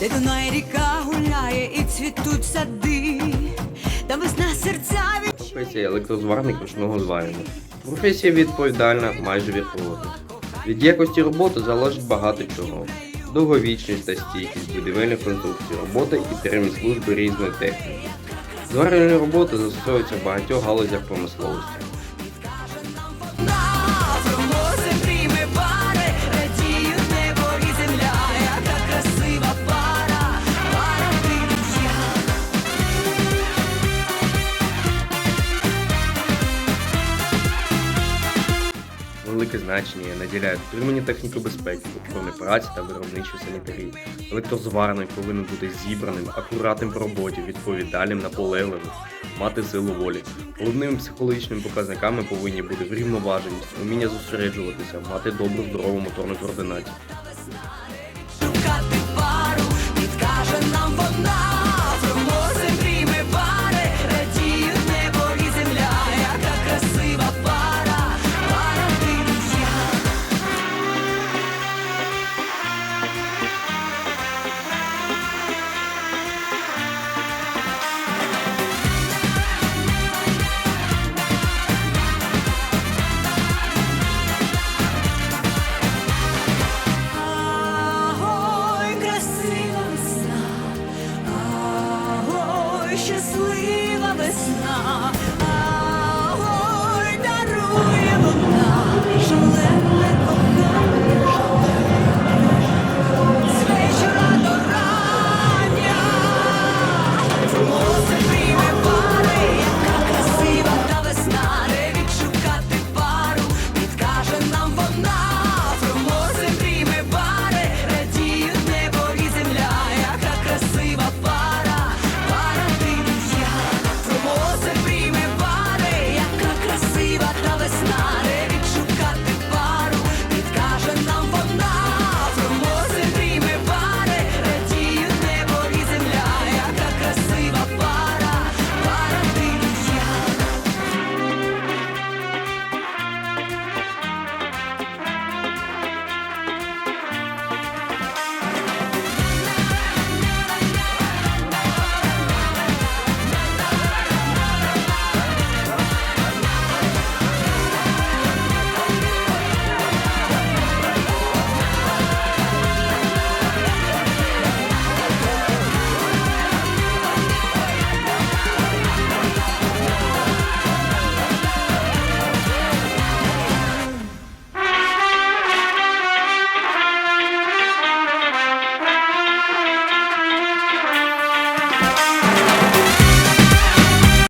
де Дунай ріка гуляє і цвітуть сади, та весна серця від Професія електрозварник ручного зварення. Професія відповідальна, майже віртуозна. Від якості роботи залежить багато чого. Довговічність та стійкість будівельних конструкцій, робота і термін служби різної техніки. Зварювальні роботи застосовуються в багатьох галузях промисловості. Велике значення наділяють отримання техніки безпеки, охорони праці та виробничої санітарії. Електрозварник повинен бути зібраним, акуратним в роботі, відповідальним, наполегливим, мати силу волі. Головними психологічними показниками повинні бути врівноваженість, вміння зосереджуватися, мати добру здорову моторну координацію. Щаслива весна,